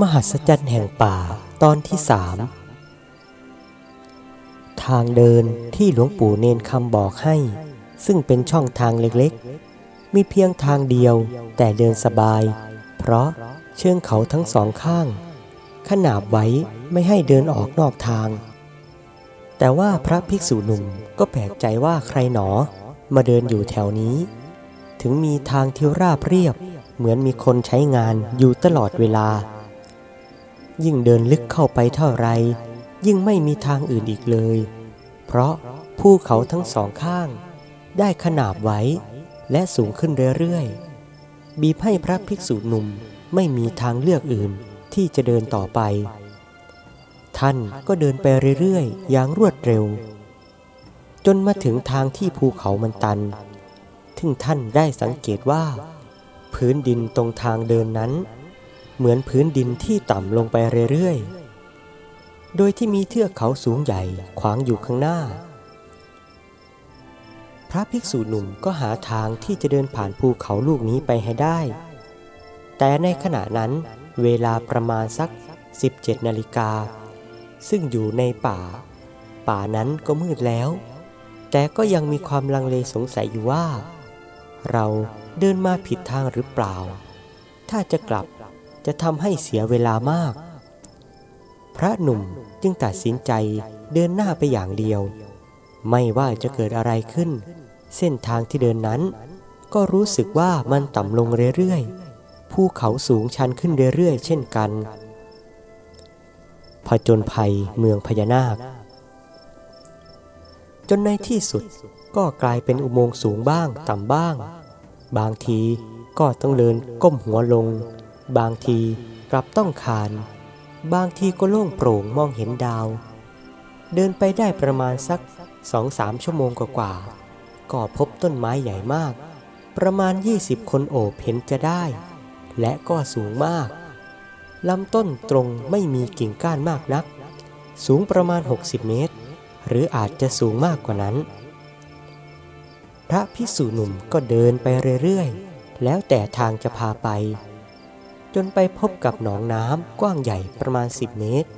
มหัศจรรย์แห่งป่าตอนที่สามทางเดินที่หลวงปู่เนนคำบอกให้ ซึ่งเป็นช่องทางเล็กๆ มีเพียงทางเดียวแต่เดินสบาย เพราะเชิงเขาทั้งสองข้าง ขนาบไว้ไม่ให้เดินออกนอกทาง แต่ว่าพระภิกษุหนุ่มก็แปลกใจว่าใครหนอ มาเดินอยู่แถวนี้ ถึงมีทางที่ราบเรียบ เหมือนมีคนใช้งานอยู่ตลอดเวลา ยิ่งเดินลึกเข้าไปเท่าไร ยิ่งไม่มีทางอื่นอีกเลย เพราะภูเขาทั้งสองข้าง ได้ขนาบไว้และสูงขึ้นเรื่อยๆ บีบให้พระภิกษุหนุ่มไม่มีทางเลือกอื่นที่จะเดินต่อไป ท่านก็เดินไปเรื่อยๆ อย่างรวดเร็ว จนมาถึงทางที่ภูเขามันตันถึงท่านได้สังเกตว่า พื้นดินตรงทางเดินนั้น เหมือนพื้นดินที่ต่ำลงไปเรื่อยๆ โดยที่มีเทือกเขาสูงใหญ่ขวางอยู่ข้างหน้า พระภิกษุหนุ่มก็หาทางที่จะเดินผ่านภูเขาลูกนี้ไปให้ได้ แต่ในขณะนั้นเวลาประมาณสัก 17 นาฬิกา ซึ่งอยู่ในป่า ป่านั้นก็มืดแล้ว แต่ก็ยังมีความลังเลสงสัยอยู่ว่า เราเดินมาผิดทางหรือเปล่า ถ้าจะกลับ จะทำให้เสียเวลามาก พระหนุ่มจึงตัดสินใจเดินหน้าไปอย่างเดียว ไม่ว่าจะเกิดอะไรขึ้น เส้นทางที่เดินนั้น ก็รู้สึกว่ามันต่ำลงเรื่อยๆภูเขาสูงชันขึ้นเรื่อยๆ เช่นกันผจญภัยเมืองพญานาค จนในที่สุดก็กลายเป็นอุโมงค์สูงบ้างต่ำบ้าง บางทีก็ต้องเดินก้มหัวลง บางทีกลับต้องคาน บางทีก็โล่งโปร่งมองเห็นดาว เดินไปได้ประมาณสักสองสามชั่วโมงกว่าๆก็พบต้นไม้ใหญ่มาก ประมาณ 20 คนโอบเห็นจะได้ และก็สูงมากลำต้นตรงไม่มีกิ่งก้านมากนัก สูงประมาณ 60 เมตร หรืออาจจะสูงมากกว่านั้น พระพิสุหนุ่มก็เดินไปเรื่อยๆ แล้วแต่ทางจะพาไป จนไปพบกับหนองน้ำกว้างใหญ่ประมาณ 10 เมตร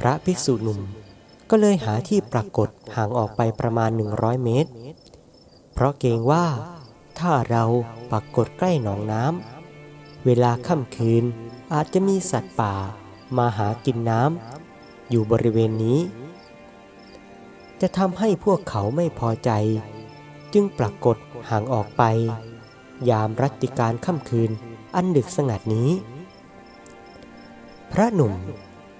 พระภิกษุหนุ่มก็เลยหาที่ปรากฏห่างออกไปประมาณ 100 เมตร เพราะเกรงว่าถ้าเราปรากฏใกล้หนองน้ำเวลาค่ำคืนอาจจะมีสัตว์ป่ามาหากินน้ำอยู่บริเวณนี้ จะทำให้พวกเขาไม่พอใจ จึงปรากฏห่างออกไป ยามรัตติการค่ำคืน อันดึกสงัดนี้ พระหนุ่ม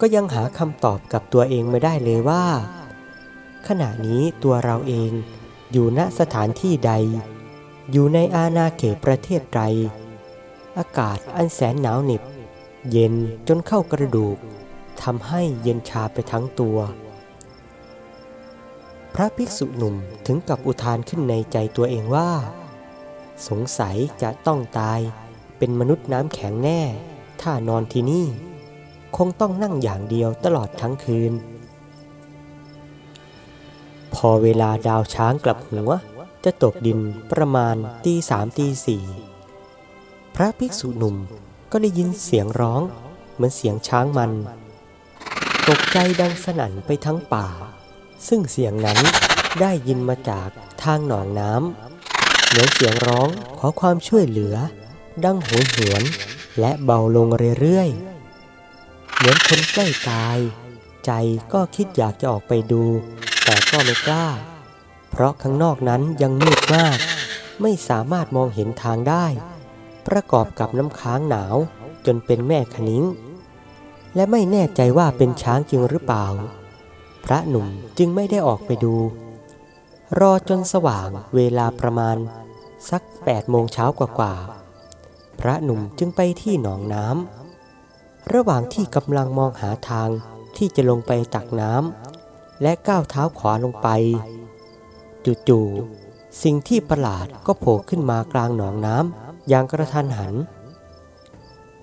ก็ยังหาคำตอบกับตัวเองไม่ได้เลยว่า ขณะนี้ตัวเราเองอยู่ณสถานที่ใด อยู่ในอาณาเขตประเทศใดอากาศอันแสนหนาวเหน็บ เย็นจนเข้ากระดูกทำให้เย็นชาไปทั้งตัว พระภิกษุหนุ่มถึงกับอุทานขึ้นในใจตัวเองว่า สงสัยจะต้องตาย เป็นมนุษย์น้ำแข็งแน่ ถ้านอนที่นี่ คงต้องนั่งอย่างเดียวตลอดทั้งคืน พอเวลาดาวช้างกลับหัว จะตกดินประมาณตีสามตีสี่พระภิกษุหนุ่มก็ได้ยินเสียงร้องเหมือนเสียงช้างมัน ตกใจดังสนั่นไปทั้งป่า ซึ่งเสียงนั้นได้ยินมาจากทางหนองน้ำเหมือนเสียงร้องขอความช่วยเหลือ ดังโหยหวนและเบาลงเรื่อยๆ เหมือนคนใกล้ตาย ใจก็คิดอยากจะออกไปดู แต่ก็ไม่กล้า เพราะข้างนอกนั้นยังมืดมาก ไม่สามารถมองเห็นทางได้ ประกอบกับน้ำค้างหนาวจนเป็นแม่ขนิ้ง และไม่แน่ใจว่าเป็นช้างจริงหรือเปล่า พระหนุ่มจึงไม่ได้ออกไปดู รอจนสว่างเวลาประมาณสักแปดโมงเช้ากว่าๆ พระหนุ่มจึงไปที่หนองน้ำระหว่างที่กำลังมองหาทางที่จะลงไปตักน้ำและก้าวเท้าขวาลงไป จู่ๆสิ่งที่ประหลาดก็โผล่ขึ้นมากลางหนองน้ำอย่างกระทันหัน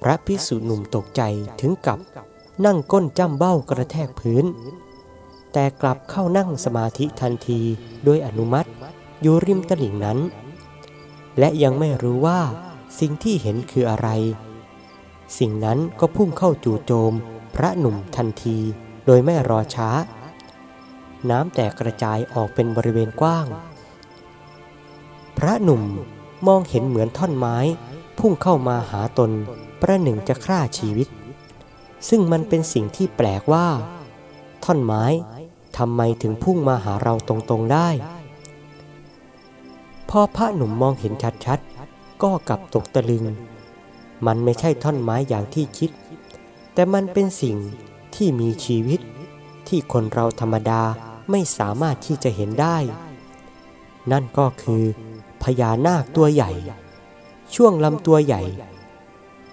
พระพิสุหนุ่มตกใจถึงกับนั่งก้นจ้ำเบ้ากระแทกพื้น แต่กลับเข้านั่งสมาธิทันทีโดยอนุมัติอยู่ริมตลิ่งนั้น และยังไม่รู้ว่า สิ่งที่เห็นคืออะไร สิ่งนั้นก็พุ่งเข้าจู่โจม พระหนุ่มทันทีโดยไม่รอช้า น้ำแตกกระจายออกเป็นบริเวณกว้าง พระหนุ่มมองเห็นเหมือนท่อนไม้ พุ่งเข้ามาหาตน ประหนึ่งจะฆ่าชีวิต ซึ่งมันเป็นสิ่งที่แปลกว่า ท่อนไม้ทำไมถึงพุ่งมาหาเราตรงๆได้ พอพระหนุ่มมองเห็นชัดๆ ก็กลับตกตะลึง มันไม่ใช่ท่อนไม้อย่างที่คิด แต่มันเป็นสิ่งที่มีชีวิต ที่คนเราธรรมดาไม่สามารถที่จะเห็นได้ นั่นก็คือพญานาคตัวใหญ่ ช่วงลำตัวใหญ่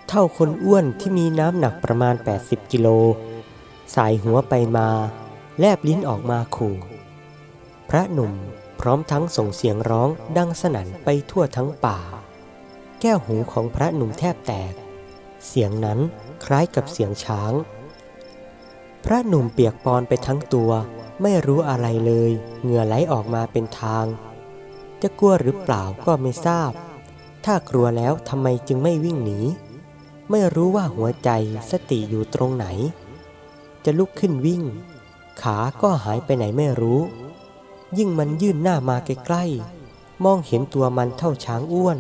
เท่าคนอ้วนที่มีน้ำหนักประมาณ 80 กิโล สายหัวไปมา แลบลิ้นออกมาขู่ พระหนุ่มพร้อมทั้งส่งเสียงร้องดังสนั่นไปทั่วทั้งป่า แก้วหูของพระหนุ่มแทบแตก เสียงนั้นคล้ายกับเสียงช้าง พระหนุ่มเปียกปอนไปทั้งตัวไม่รู้อะไรเลย เหงื่อไหลออกมาเป็นทาง จะกลัวหรือเปล่าก็ไม่ทราบ ถ้ากลัวแล้วทำไมจึงไม่วิ่งหนี ไม่รู้ว่าหัวใจสติอยู่ตรงไหน จะลุกขึ้นวิ่ง ขาก็หายไปไหนไม่รู้ ยิ่งมันยื่นหน้ามาใกล้ๆ มองเห็นตัวมันเท่าช้างอ้วน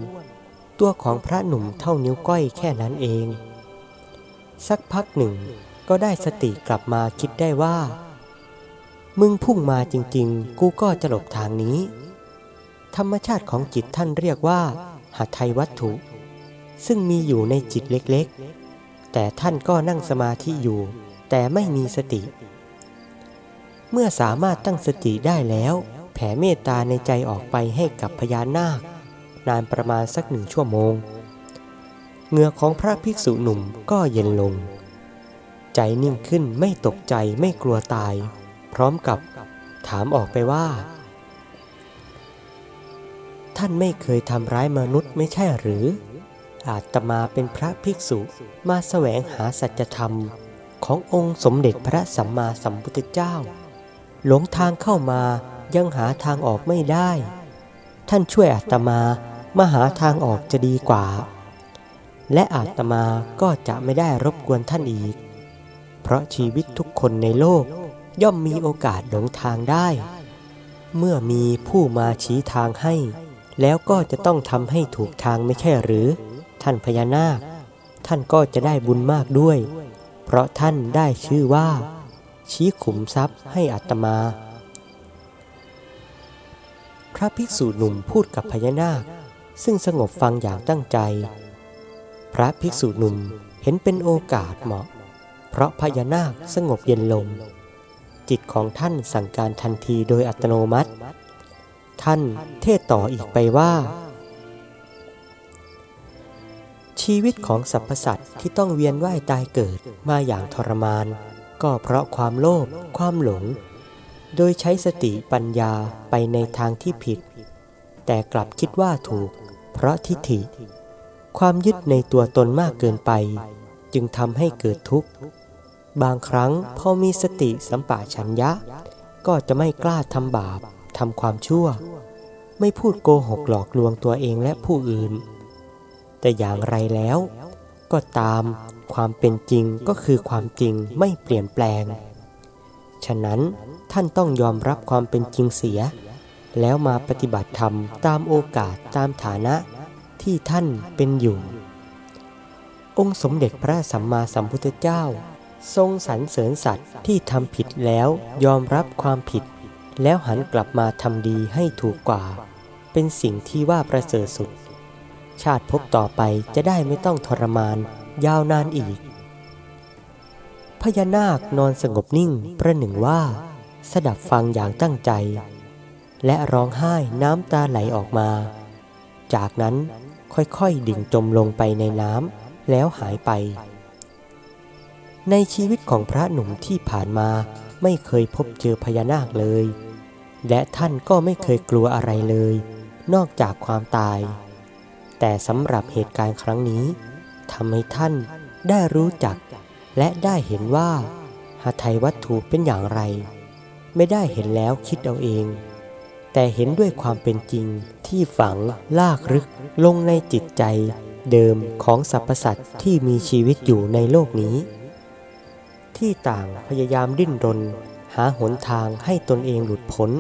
ตัวของพระหนุ่มเท่านิ้วก้อยแค่นั้นเอง สักพักหนึ่งก็ได้สติกลับมาคิดได้ว่า มึงพุ่งมาจริง ๆ กูก็จะหลบทางนี้ ธรรมชาติของจิตท่านเรียกว่าหาไทยวัตถุ ซึ่งมีอยู่ในจิตเล็กๆ แต่ท่านก็นั่งสมาธิอยู่ แต่ไม่มีสติ เมื่อสามารถตั้งสติได้แล้ว แผ่เมตตาในใจออกไปให้กับพญานาค นานประมาณสักหนึ่งชั่วโมงเหงื่อของพระภิกษุหนุ่มก็เย็นลง ใจนิ่งขึ้นไม่ตกใจไม่กลัวตาย พร้อมกับถามออกไปว่า ท่านไม่เคยทำร้ายมนุษย์ไม่ใช่หรือ อาตมาเป็นพระภิกษุมาแสวงหาสัจธรรมขององค์สมเด็จพระสัมมาสัมพุทธเจ้า หลงทางเข้ามายังหาทางออกไม่ได้ ท่านช่วยอาตมา มาหาทางออกจะดีกว่า และอาตมาก็จะไม่ได้รบกวนท่านอีก เพราะชีวิตทุกคนในโลกย่อมมีโอกาสหลงทางได้ เมื่อมีผู้มาชี้ทางให้ แล้วก็จะต้องทำให้ถูกทางไม่ใช่หรือ ท่านพญานาค ท่านก็จะได้บุญมากด้วย เพราะท่านได้ชื่อว่า ชี้ขุมทรัพย์ให้อัตมา พระภิกษุหนุ่มพูดกับพญานาค ซึ่งสงบฟังอย่างตั้งใจ พระภิกษุหนุ่มเห็นเป็นโอกาสเหมาะ เพราะพญานาคสงบเย็นลง จิตของท่านสั่งการทันทีโดยอัตโนมัติ ท่านเทศต่ออีกไปว่า ชีวิตของสรรพสัตว์ที่ต้องเวียนว่ายตายเกิดมาอย่างทรมาน ก็เพราะความโลภความหลง โดยใช้สติปัญญาไปในทางที่ผิด แต่กลับคิดว่าถูก เพราะทิฏฐิ ความยึดในตัวตนมากเกินไป จึงทำให้เกิดทุกข์ บางครั้งพอมีสติสัมปชัญญะ ก็จะไม่กล้าทำบาปทำความชั่ว ไม่พูดโกหกหลอกลวงตัวเองและผู้อื่น แต่อย่างไรแล้ว ก็ตามความเป็นจริงก็คือความจริงไม่เปลี่ยนแปลง ฉะนั้นท่านต้องยอมรับความเป็นจริงเสีย แล้วมาปฏิบัติธรรมตามโอกาสตามฐานะที่ท่านเป็นอยู่ องค์สมเด็จพระสัมมาสัมพุทธเจ้า ทรงสรรเสริญสัตว์ที่ทำผิดแล้วยอมรับความผิด แล้วหันกลับมาทำดีให้ถูกกว่า เป็นสิ่งที่ว่าประเสริฐสุด ชาติภพต่อไปจะได้ไม่ต้องทรมานยาวนานอีก พญานาคนอนสงบนิ่งประหนึ่งว่า สดับฟังอย่างตั้งใจ และร้องไห้น้ำตาไหลออกมา จากนั้นค่อยๆดิ่งจมลงไปในน้ำแล้วหายไป ในชีวิตของพระหนุ่มที่ผ่านมาไม่เคยพบเจอพญานาคเลย และท่านก็ไม่เคยกลัวอะไรเลย นอกจากความตาย แต่สำหรับเหตุการณ์ครั้งนี้ทำให้ท่านได้รู้จัก และได้เห็นว่าหาไทยวัตถุเป็นอย่างไร ไม่ได้เห็นแล้วคิดเอาเอง แต่เห็นด้วยความเป็นจริงที่ฝังลากลึกลงในจิตใจเดิมของสรรพสัตว์ที่มีชีวิตอยู่ในโลกนี้ ที่ต่างพยายามดิ้นรน หาหนทางให้ตนเองหลุดพ้น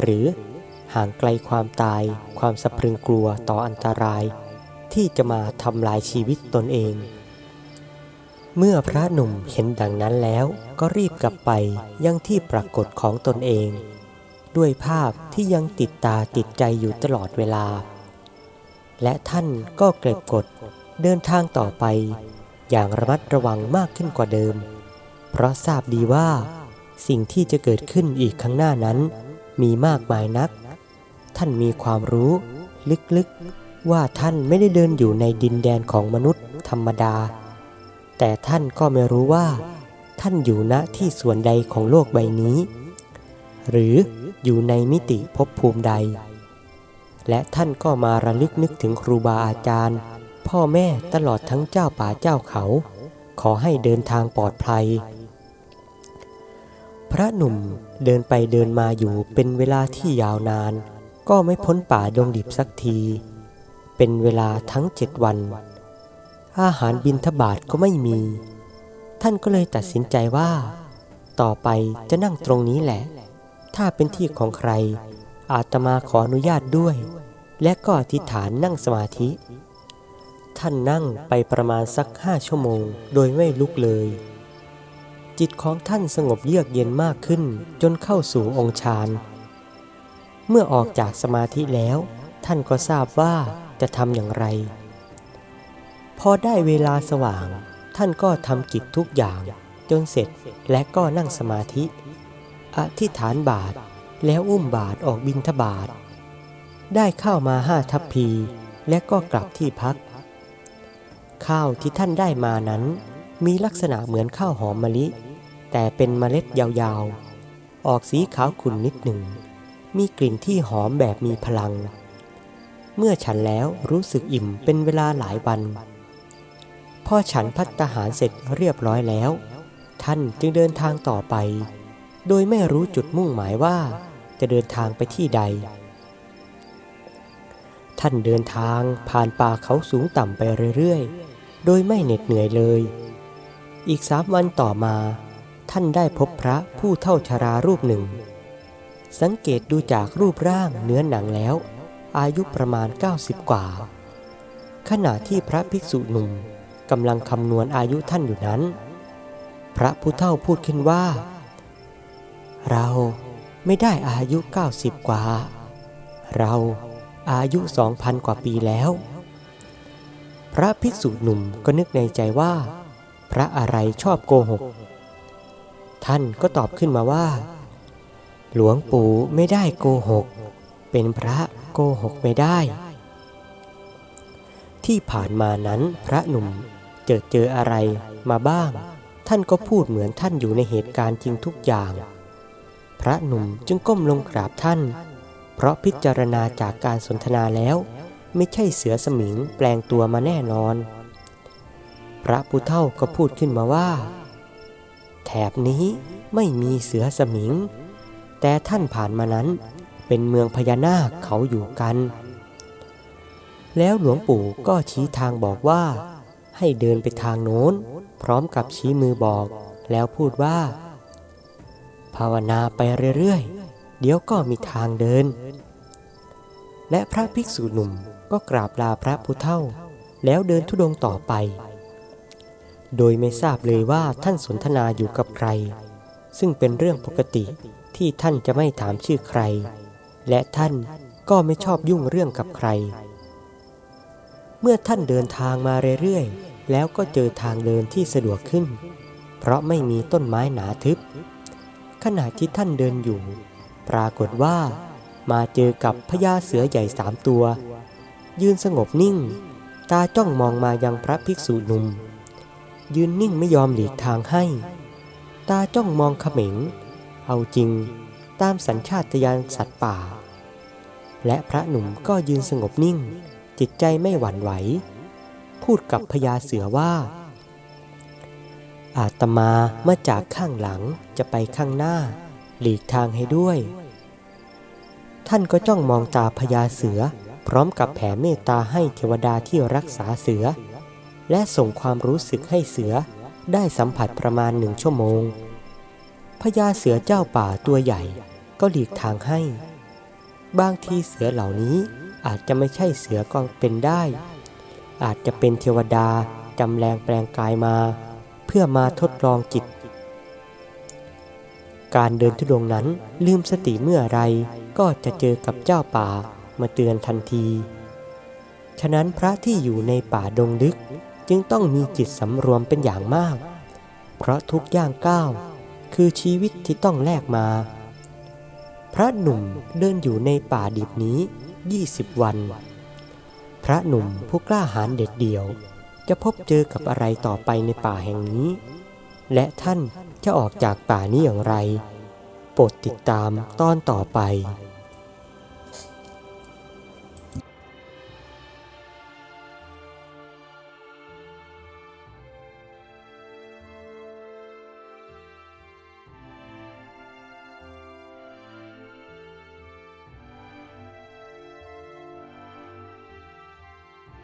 หรือห่างไกลความตายความสะพรึงกลัวต่ออันตราย ที่จะมาทำลายชีวิตตนเอง เมื่อพระหนุ่มเห็นดังนั้นแล้วก็รีบกลับไปยังที่ปรากฏของตนเอง ด้วยภาพที่ยังติดตาติดใจอยู่ตลอดเวลา และท่านก็เก็บกดเดินทางต่อไป อย่างระมัดระวังมากขึ้นกว่าเดิม เพราะทราบดีว่า สิ่งที่จะเกิดขึ้นอีกข้างหน้านั้น มีมากมายนัก ท่านมีความรู้ ลึกๆ ว่าท่านไม่ได้เดินอยู่ในดินแดนของมนุษย์ธรรมดา แต่ท่านก็ไม่รู้ว่า ท่านอยู่ณที่ส่วนใดของโลกใบนี้ หรือ อยู่ในมิติภพภูมิใด และท่านก็มาระลึกนึกถึงครูบาอาจารย์ พ่อแม่ตลอดทั้งเจ้าป่าเจ้าเขา ขอให้เดินทางปลอดภัย พระหนุ่มเดินไปเดินมาอยู่เป็นเวลาที่ยาวนาน ก็ไม่พ้นป่าดงดิบสักที เป็นเวลาทั้งเจ็ดวัน อาหารบินทบาทก็ไม่มี ท่านก็เลยตัดสินใจว่า ต่อไปจะนั่งตรงนี้แหละ ถ้าเป็นที่ของใคร อาตมาขออนุญาตด้วย และก็อธิษฐานนั่งสมาธิ ท่านนั่งไปประมาณสักห้าชั่วโมง โดยไม่ลุกเลย จิตของท่านสงบเยือกเย็นมากขึ้นจนเข้าสู่องค์ฌานเมื่อออกจากสมาธิแล้ว ท่านก็ทราบว่าจะทำอย่างไร พอได้เวลาสว่าง ท่านก็ทำกิจทุกอย่าง จนเสร็จและก็นั่งสมาธิ อธิษฐานบาทแล้วอุ้มบาทออกบิณฑบาตได้ข้าวมาห้าทัพพีและก็กลับที่พัก ข้าวที่ท่านได้มานั้น มีลักษณะเหมือนข้าวหอมมะลิ แต่เป็นเมล็ดยาวๆ ออกสีขาวขุ่นนิดหนึ่ง มีกลิ่นที่หอมแบบมีพลัง เมื่อฉันแล้วรู้สึกอิ่มเป็นเวลาหลายวันพอฉันพัตตาหารเสร็จเรียบร้อยแล้ว ท่านจึงเดินทางต่อไป โดยไม่รู้จุดมุ่งหมายว่าจะเดินทางไปที่ใด ท่านเดินทางผ่านป่าเขาสูงต่ำไปเรื่อยๆ โดยไม่เหน็ดเหนื่อยเลย อีกสามวันต่อมา ท่านได้พบพระผู้เท่าชรารูปหนึ่ง สังเกตดูจากรูปร่างเนื้อหนังแล้ว อายุประมาณ 90 กว่า ขณะที่พระภิกษุหนุ่มกำลังคำนวณอายุท่านอยู่นั้น พระผู้เท่าพูดขึ้นว่า เราไม่ได้อายุ 90 กว่า เราอายุ2,000กว่าปีแล้ว พระภิกษุหนุ่มก็นึกในใจว่า พระอะไรชอบโกหก ท่านก็ตอบขึ้นมาว่า หลวงปู่ไม่ได้โกหก เป็นพระโกหกไม่ได้ ที่ผ่านมานั้นพระหนุ่มเจอเจออะไรมาบ้าง ท่านก็พูดเหมือนท่านอยู่ในเหตุการณ์จริงทุกอย่าง พระหนุ่มจึงก้มลงกราบท่าน เพราะพิจารณาจากการสนทนาแล้ว ไม่ใช่เสือสมิงแปลงตัวมาแน่นอน พระผู้เฒ่าก็พูดขึ้นมาว่า แถบนี้ไม่มีเสือสมิง แต่ท่านผ่านมานั้นเป็นเมืองพญานาคเขาอยู่กัน แล้วหลวงปู่ก็ชี้ทางบอกว่า ให้เดินไปทางโน้น พร้อมกับชี้มือบอก แล้วพูดว่า ภาวนาไปเรื่อยๆ เดี๋ยวก็มีทางเดิน และพระภิกษุหนุ่มก็กราบลาพระผู้เฒ่า แล้วเดินทุดงต่อไป โดยไม่ทราบเลยว่าท่านสนทนาอยู่กับใคร ซึ่งเป็นเรื่องปกติที่ท่านจะไม่ถามชื่อใคร และท่านก็ไม่ชอบยุ่งเรื่องกับใคร เมื่อท่านเดินทางมาเรื่อยๆ แล้วก็เจอทางเดินที่สะดวกขึ้น เพราะไม่มีต้นไม้หนาทึบ ขณะที่ท่านเดินอยู่ ปรากฏว่ามาเจอกับพญาเสือใหญ่สามตัว ยืนสงบนิ่ง ตาจ้องมองมายังพระภิกษุหนุ่ม ยืนนิ่งไม่ยอมหลีกทางให้ ตาจ้องมองเขม็ง เอาจริงตามสัญชาตญาณสัตว์ป่า และพระหนุ่มก็ยืนสงบนิ่ง จิตใจไม่หวั่นไหว พูดกับพญาเสือว่า อาตมามาจากข้างหลังจะไปข้างหน้า หลีกทางให้ด้วย ท่านก็จ้องมองตาพญาเสือ พร้อมกับแผ่เมตตาให้เทวดาที่รักษาเสือ และส่งความรู้สึกให้เสือได้สัมผัสประมาณหนึ่งชั่วโมงพญาเสือเจ้าป่าตัวใหญ่ก็หลีกทางให้ บางทีเสือเหล่านี้อาจจะไม่ใช่เสือก็เป็นได้ อาจจะเป็นเทวดาจำแรงแปลงกายมา พื่อมาทดลองจิต การเดินทุดงนั้นลืมสติเมื่อไรก็จะเจอกับเจ้าป่ามาเตือนทันที ฉะนั้นพระที่อยู่ในป่าดงลึกจึงต้องมีจิตสำรวมเป็นอย่างมาก เพราะทุกย่างก้าวคือชีวิตที่ต้องแลกมา พระหนุ่มเดินอยู่ในป่าดิบนี้ 20 วัน พระหนุ่มผู้กล้าหาญเด็ดเดี่ยว จะพบเจอกับอะไรต่อไปในป่าแห่งนี้ และท่านจะออกจากป่านี้อย่างไร โปรดติดตามตอนต่อไป